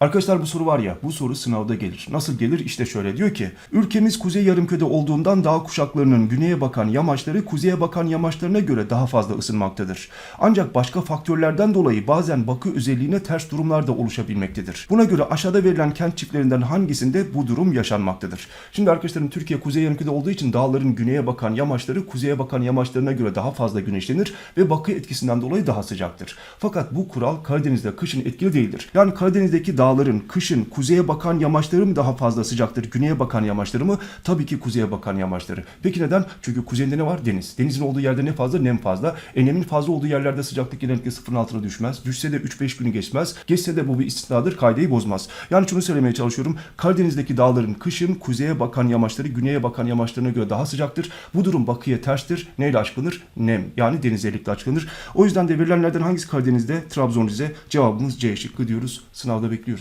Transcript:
Arkadaşlar bu soru var ya, bu soru sınavda gelir. Nasıl gelir? İşte şöyle diyor ki, ülkemiz kuzey yarımkürede olduğundan dağ kuşaklarının güneye bakan yamaçları kuzeye bakan yamaçlarına göre daha fazla ısınmaktadır. Ancak başka faktörlerden dolayı bazen bakı özelliğine ters durumlar da oluşabilmektedir. Buna göre aşağıda verilen kent çiftlerinden hangisinde bu durum yaşanmaktadır? Şimdi arkadaşlarım Türkiye kuzey yarımkürede olduğu için dağların güneye bakan yamaçları kuzeye bakan yamaçlarına göre daha fazla güneşlenir ve bakı etkisinden dolayı daha sıcaktır. Fakat bu kural Karadeniz'de kışın etkili değildir. Yani Karadeniz'deki dağların kışın kuzeye bakan yamaçları mı daha fazla sıcaktır, güneye bakan yamaçları mı? Tabii ki kuzeye bakan yamaçları. Peki neden? Çünkü kuzeyinde ne var? Deniz. Denizin olduğu yerde ne fazla? Nem fazla. E, nemin fazla olduğu yerlerde sıcaklık genellikle sıfırın altına düşmez. Düşse de 3-5 günü geçmez. Geçse de bu bir istisnadır. Kaideyi bozmaz. Yani şunu söylemeye çalışıyorum. Karadeniz'deki dağların kışın kuzeye bakan yamaçları güneye bakan yamaçlarına göre daha sıcaktır. Bu durum bakıya terstir. Neyle açıklanır? Nem. Yani denizellikle açıklanır. O yüzden de verilenlerden hangisi Karadeniz'de? Trabzon Rize. Cevabımız C şıkkı diyoruz. Sınavda bekliyoruz.